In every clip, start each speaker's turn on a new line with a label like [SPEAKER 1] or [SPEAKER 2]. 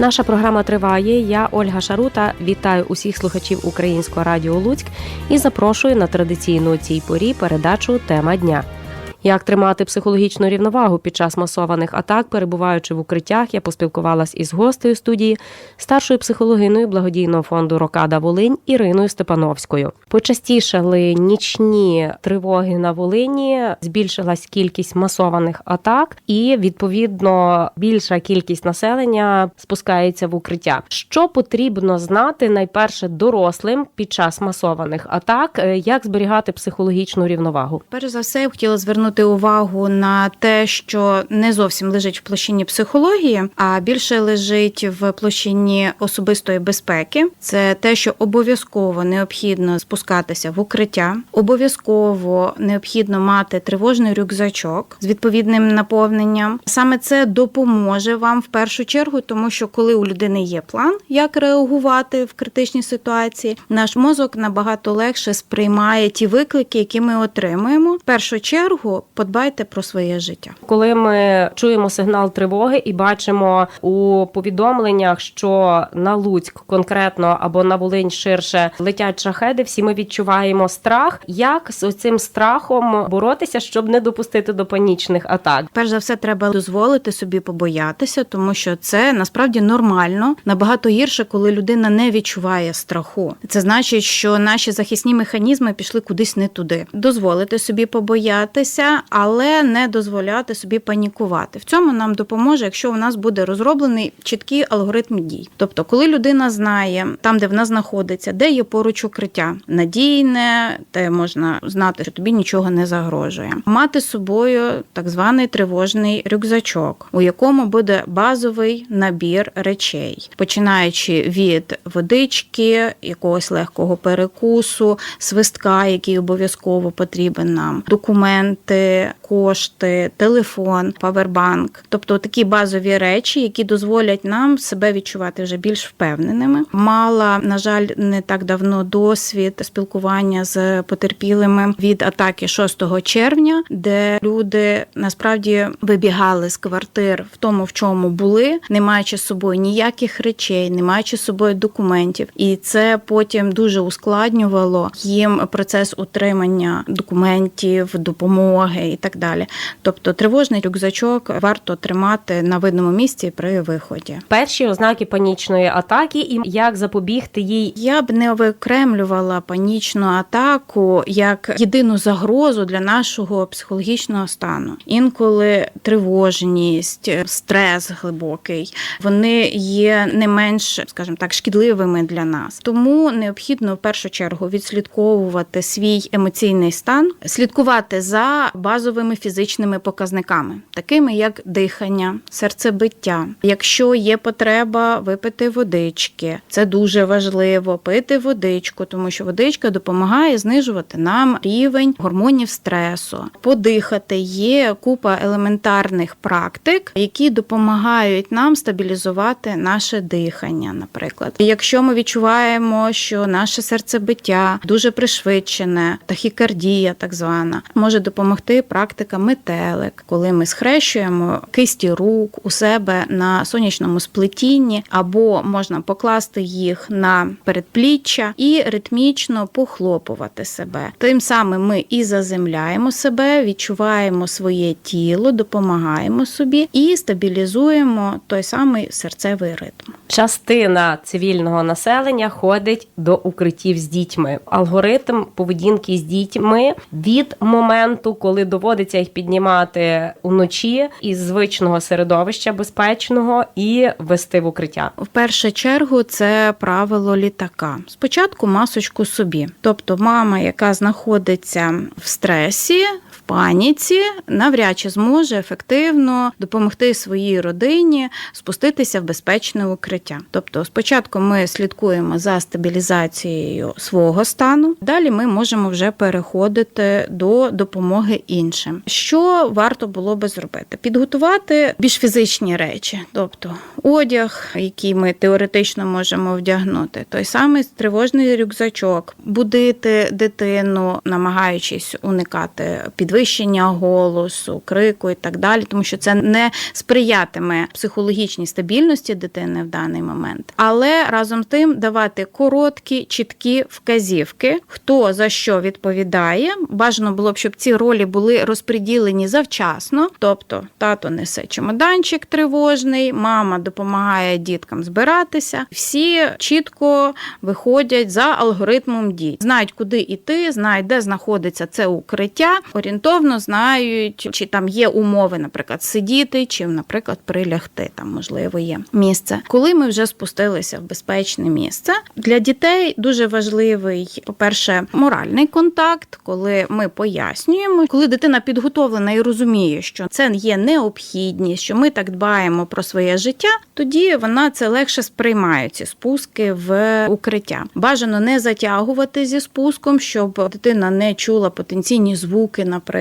[SPEAKER 1] Наша програма триває. Я Ольга Шарута. Вітаю усіх слухачів Українського радіо Луцьк і запрошую на традиційну цій порі передачу Тема дня. Як тримати психологічну рівновагу під час масованих атак, перебуваючи в укриттях, я поспілкувалась із гостею студії, старшою психологиною благодійного фонду Рокада Волинь Іриною Степановською. Почастішали нічні тривоги на Волині, збільшилась кількість масованих атак, і відповідно більша кількість населення спускається в укриття. Що потрібно знати найперше дорослим під час масованих атак, е, як зберігати психологічну рівновагу?
[SPEAKER 2] Перш за все, я хотіла звернути увагу на те, що не зовсім лежить в площині психології, а більше лежить в площині особистої безпеки. Це те, що обов'язково необхідно спускатися в укриття, обов'язково необхідно мати тривожний рюкзачок з відповідним наповненням. Саме це допоможе вам в першу чергу, тому що коли у людини є план, як реагувати в критичній ситуації, наш мозок набагато легше сприймає ті виклики, які ми отримуємо. В першу чергу подбайте про своє життя.
[SPEAKER 1] Коли ми чуємо сигнал тривоги і бачимо у повідомленнях, що на Луцьк конкретно або на Волинь ширше летять шахеди, всі ми відчуваємо страх. Як з цим страхом боротися, щоб не допустити до панічних атак?
[SPEAKER 2] Перш за все, треба дозволити собі побоятися, тому що це насправді нормально. Набагато гірше, коли людина не відчуває страху. Це значить, що наші захисні механізми пішли кудись не туди. Дозволити собі побоятися, але не дозволяти собі панікувати. В цьому нам допоможе, якщо у нас буде розроблений чіткий алгоритм дій. Тобто, коли людина знає там, де вона знаходиться, де є поруч укриття, надійне, де можна знати, що тобі нічого не загрожує. Мати з собою так званий тривожний рюкзачок, у якому буде базовий набір речей, починаючи від водички, якогось легкого перекусу, свистка, який обов'язково потрібен нам, документи, кошти, телефон, павербанк, тобто такі базові речі, які дозволять нам себе відчувати вже більш впевненими. Мала, на жаль, не так давно досвід спілкування з потерпілими від атаки 6 червня, де люди насправді вибігали з квартир в тому, в чому були, не маючи з собою ніяких речей, не маючи з собою документів, і це потім дуже ускладнювало їм процес утримання документів, допомоги і так далі. Тобто, тривожний рюкзачок варто тримати на видному місці при виході.
[SPEAKER 1] Перші ознаки панічної атаки і як запобігти їй.
[SPEAKER 2] Я б не виокремлювала панічну атаку як єдину загрозу для нашого психологічного стану. Інколи тривожність, стрес глибокий, вони є не менш, скажімо так, шкідливими для нас. Тому необхідно в першу чергу відслідковувати свій емоційний стан, слідкувати за базовими фізичними показниками, такими як дихання, серцебиття. Якщо є потреба випити водички, це дуже важливо пити водичку, тому що водичка допомагає знижувати нам рівень гормонів стресу. Подихати є купа елементарних практик, які допомагають нам стабілізувати наше дихання. Наприклад, якщо ми відчуваємо, що наше серцебиття дуже пришвидшене, тахікардія, так звана, може допомогти практика метелик, коли ми схрещуємо кисті рук у себе на сонячному сплетінні, або можна покласти їх на передпліччя і ритмічно похлопувати себе. Тим самим ми і заземляємо себе, відчуваємо своє тіло, допомагаємо собі і стабілізуємо той самий серцевий ритм.
[SPEAKER 1] Частина цивільного населення ходить до укриттів з дітьми. Алгоритм поведінки з дітьми від моменту, коли доводиться їх піднімати уночі із звичного середовища безпечного і вести в укриття.
[SPEAKER 2] В першу чергу це правило літака. Спочатку масочку собі, тобто мама, яка знаходиться в стресі. Паніці навряд чи зможе ефективно допомогти своїй родині спуститися в безпечне укриття. Тобто, спочатку ми слідкуємо за стабілізацією свого стану, далі ми можемо вже переходити до допомоги іншим. Що варто було би зробити? Підготувати більш фізичні речі, тобто одяг, який ми теоретично можемо вдягнути, той самий тривожний рюкзачок, будити дитину, намагаючись уникати підвищення голосу, крику і так далі, тому що це не сприятиме психологічній стабільності дитини в даний момент. Але разом з тим давати короткі, чіткі вказівки, хто за що відповідає. Бажано було б, щоб ці ролі були розподілені завчасно. Тобто, тато несе чемоданчик тривожний, мама допомагає діткам збиратися. Всі чітко виходять за алгоритмом дій, знають, куди йти, знають, де знаходиться це укриття, орієнтовно знають, чи там є умови, наприклад, сидіти, чи, наприклад, прилягти. Там можливо є місце. Коли ми вже спустилися в безпечне місце для дітей дуже важливий, по-перше, моральний контакт, коли ми пояснюємо, коли дитина підготовлена і розуміє, що це є необхідність, що ми так дбаємо про своє життя, тоді вона це легше сприймає ці спуски в укриття. Бажано не затягувати зі спуском, щоб дитина не чула потенційні звуки, наприклад,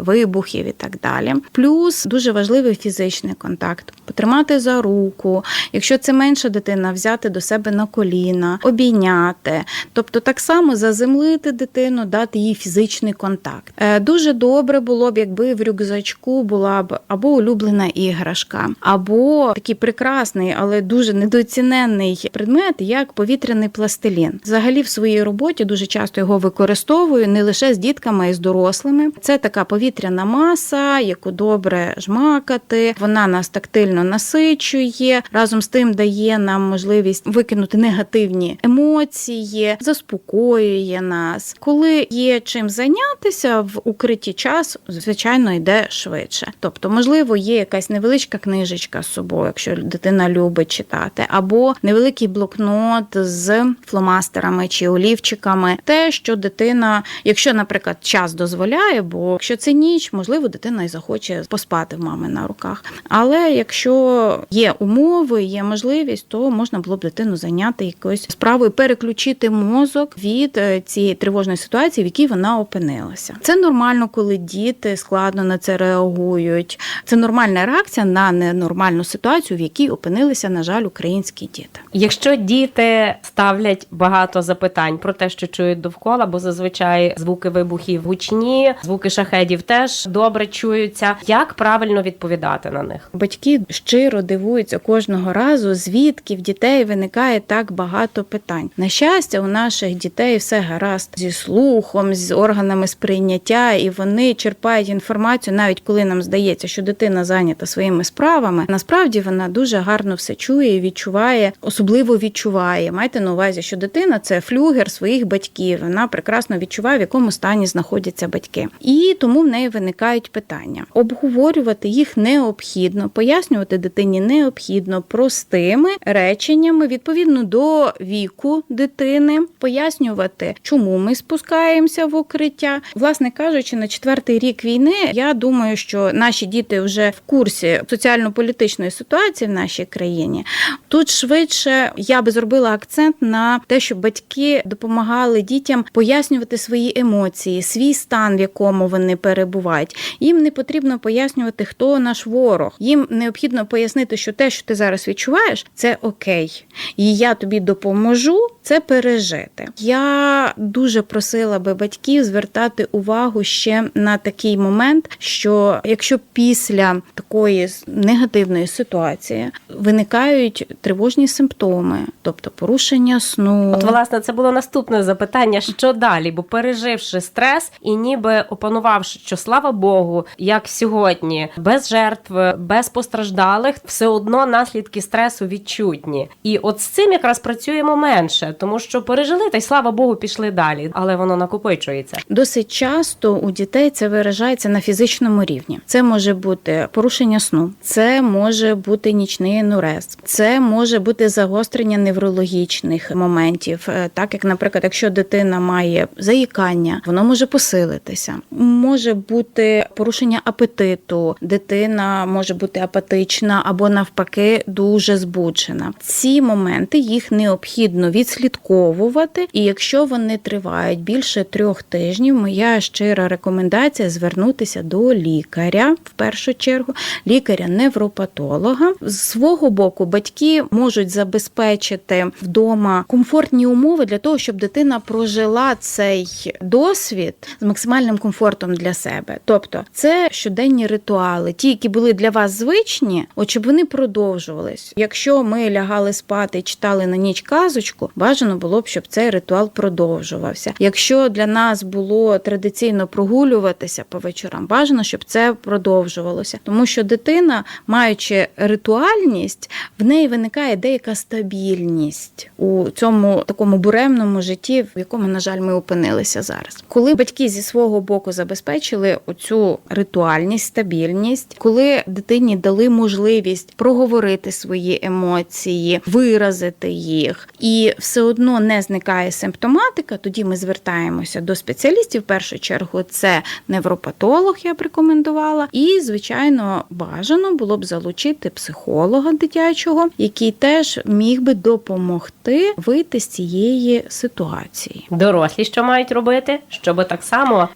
[SPEAKER 2] вибухів і так далі. Плюс дуже важливий фізичний контакт, потримати за руку. Якщо це менша дитина, взяти до себе на коліна, обійняти, тобто так само заземлити дитину, дати їй фізичний контакт. Е, Дуже добре було б, якби в рюкзачку була б або улюблена іграшка, або такий прекрасний, але дуже недооцінений предмет, як повітряний пластилін. Взагалі, в своїй роботі дуже часто його використовую не лише з дітками, а й з дорослими. Це така повітряна маса, яку добре жмакати. Вона нас тактильно насичує, разом з тим дає нам можливість викинути негативні емоції, заспокоює нас. Коли є чим зайнятися в укритті час, звичайно, йде швидше. Тобто, можливо, є якась невеличка книжечка з собою, якщо дитина любить читати, або невеликий блокнот з фломастерами чи олівчиками. Те, що дитина, якщо, наприклад, час дозволяє, бо якщо це ніч, можливо, дитина і захоче поспати в мами на руках. Але якщо є умови, є можливість, то можна було б дитину зайняти якоюсь справою, переключити мозок від е, цієї тривожної ситуації, в якій вона опинилася. Це нормально, коли діти складно на це реагують. Це нормальна реакція на ненормальну ситуацію, в якій опинилися, на жаль, українські діти.
[SPEAKER 1] Якщо діти ставлять багато запитань про те, що чують довкола, бо зазвичай звуки вибухів гучні, звуки шахедів теж добре чуються. Як правильно відповідати на них?
[SPEAKER 2] Батьки щиро дивуються кожного разу, звідки в дітей виникає так багато питань. На щастя, у наших дітей все гаразд зі слухом, з органами сприйняття, і вони черпають інформацію, навіть коли нам здається, що дитина зайнята своїми справами. Насправді вона дуже гарно все чує і відчуває, особливо відчуває. Майте на увазі, що дитина це флюгер своїх батьків. Вона прекрасно відчуває, в якому стані знаходяться батьки, і тому в неї виникають питання. Обговорювати їх необхідно, пояснювати дитині необхідно простими реченнями відповідно до віку дитини, пояснювати, чому ми спускаємося в укриття. Власне кажучи, на четвертий рік війни я думаю, що наші діти вже в курсі соціально-політичної ситуації в нашій країні. Тут швидше я би зробила акцент на те, щоб батьки допомагали дітям пояснювати свої емоції, свій стан, в якому вони перебувають. Їм не потрібно пояснювати, хто наш ворог. Їм необхідно пояснити, що те, що ти зараз відчуваєш, це окей, і я тобі допоможу це пережити. Я дуже просила би батьків звертати увагу ще на такий момент, що якщо після такої негативної ситуації виникають тривожні симптоми, тобто порушення сну,
[SPEAKER 1] От, власне, це було наступне запитання: що далі? Бо переживши стрес і ніби опанувавши, що слава Богу, як сьогодні, без жертв, без постраждалих, все одно наслідки стресу відчутні. І от з цим якраз працюємо менше, тому що пережили та й слава Богу, пішли далі, але воно накопичується.
[SPEAKER 2] Досить часто у дітей це виражається на фізичному рівні. Це може бути порушення сну, це може бути нічний енурез, це може бути загострення неврологічних моментів. Е, Так як, наприклад, якщо дитина має заїкання, воно може посилитися. Може бути порушення апетиту, дитина може бути апатична або навпаки дуже збуджена. Ці моменти їх необхідно відслідковувати, і якщо вони тривають більше трьох тижнів, моя щира рекомендація звернутися до лікаря в першу чергу, лікаря-невропатолога. З свого боку, батьки можуть забезпечити вдома комфортні умови для того, щоб дитина прожила цей досвід з максимальним комфортом для себе. Тобто, це щоденні ритуали, ті, які були для вас звичні, от щоб вони продовжувались. Якщо ми лягали спати і читали на ніч казочку, бажано було б, щоб цей ритуал продовжувався. Якщо для нас було традиційно прогулюватися по вечорам, бажано, щоб це продовжувалося, тому що дитина, маючи ритуальність, в неї виникає деяка стабільність у цьому такому буремному житті, в якому, на жаль, ми опинилися зараз. Коли батьки зі свого боку забезпечили оцю ритуальність, стабільність, коли дитині дали можливість проговорити свої емоції, виразити їх, і все одно не зникає симптоматика, тоді ми звертаємося до спеціалістів. В першу чергу це невропатолог, я б рекомендувала. І, звичайно, бажано було б залучити психолога дитячого, який теж міг би допомогти вийти з цієї ситуації.
[SPEAKER 1] Дорослі що мають робити, щоб так само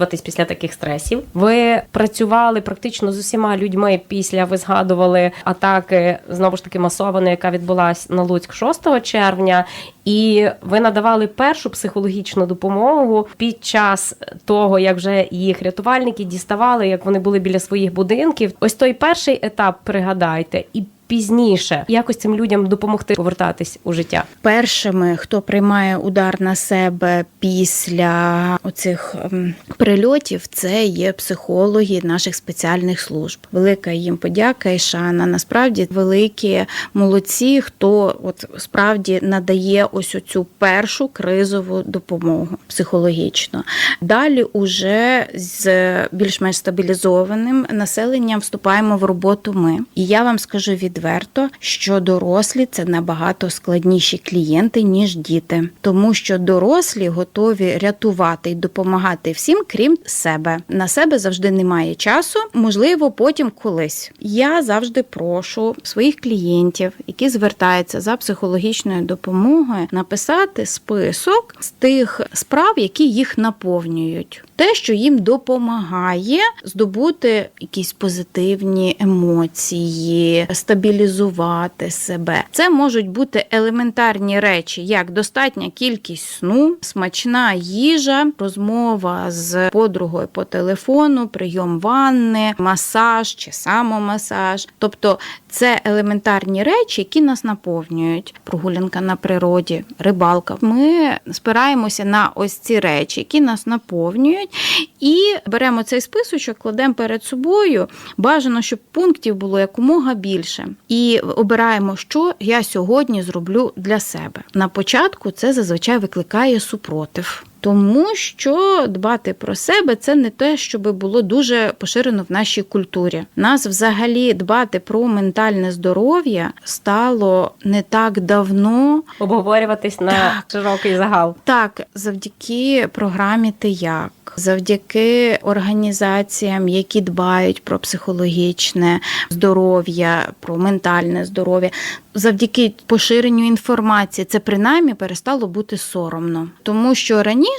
[SPEAKER 1] відновлюватись після таких стресів. Ви працювали практично з усіма людьми після ви згадували атаки знову ж таки масованої, яка відбулась на Луцьк 6 червня. І ви надавали першу психологічну допомогу під час того, як вже їх рятувальники діставали, як вони були біля своїх будинків. Ось той перший етап пригадайте і. Пізніше якось цим людям допомогти повертатись у життя.
[SPEAKER 2] Першими, хто приймає удар на себе після оцих ем, прильотів, це є психологи наших спеціальних служб. Велика їм подяка і шана. Насправді великі молодці, хто от справді надає ось оцю першу кризову допомогу психологічно. Далі, уже з більш-менш стабілізованим населенням вступаємо в роботу. Ми і я вам скажу відверто, що дорослі це набагато складніші клієнти ніж діти, тому що дорослі готові рятувати і допомагати всім, крім себе. На себе завжди немає часу. Можливо, потім колись. Я завжди прошу своїх клієнтів, які звертаються за психологічною допомогою, написати список з тих справ, які їх наповнюють. Те, що їм допомагає здобути якісь позитивні емоції, стабілізувати себе. Це можуть бути елементарні речі, як достатня кількість сну, смачна їжа, розмова з подругою по телефону, прийом ванни, масаж чи самомасаж. Тобто це елементарні речі, які нас наповнюють. Прогулянка на природі, рибалка. Ми спираємося на ось ці речі, які нас наповнюють, і беремо цей списочок, кладемо перед собою. Бажано, щоб пунктів було якомога більше. І обираємо, що я сьогодні зроблю для себе. На початку це зазвичай викликає супротив. Тому що дбати про себе це не те, щоб було дуже поширено в нашій культурі. Нас взагалі дбати про ментальне здоров'я стало не так давно.
[SPEAKER 1] Обговорюватись на
[SPEAKER 2] Так.
[SPEAKER 1] широкий загал.
[SPEAKER 2] Так, завдяки програмі «Ти як», завдяки організаціям, які дбають про психологічне здоров'я, про ментальне здоров'я, завдяки поширенню інформації, це принаймні перестало бути соромно, тому що раніше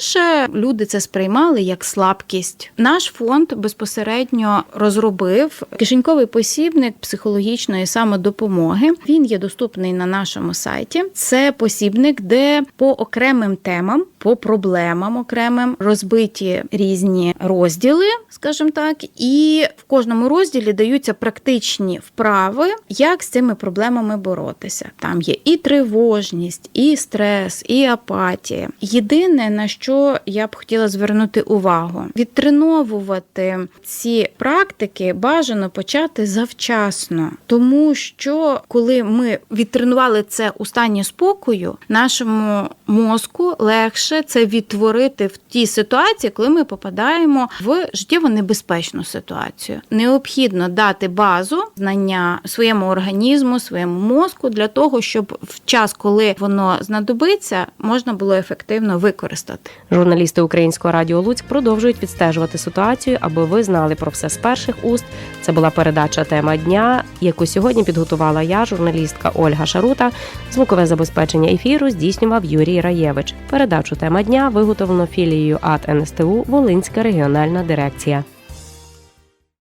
[SPEAKER 2] люди це сприймали як слабкість. Наш фонд безпосередньо розробив кишеньковий посібник психологічної самодопомоги. Він є доступний на нашому сайті. Це посібник, де по окремим темам, по проблемам окремим розбиті різні розділи, скажімо так, і в кожному розділі даються практичні вправи, як з цими проблемами боротися. Там є і тривожність, і стрес, і апатія. Єдине на що я б хотіла звернути увагу, відтреновувати ці практики бажано почати завчасно, тому що коли ми відтренували це у стані спокою, нашому мозку легше це відтворити в тій ситуації, коли ми попадаємо в життєво небезпечну ситуацію. Необхідно дати базу знання своєму організму, своєму мозку для того, щоб в час, коли воно знадобиться, можна було ефективно використати.
[SPEAKER 1] Журналісти Українського радіо Луцьк продовжують відстежувати ситуацію, аби ви знали про все з перших уст. Це була передача Тема дня, яку сьогодні підготувала я, журналістка Ольга Шарута. Звукове забезпечення ефіру здійснював Юрій Раєвич. Передачу Тема дня виготовлено філією АТ НСТУ Волинська регіональна дирекція.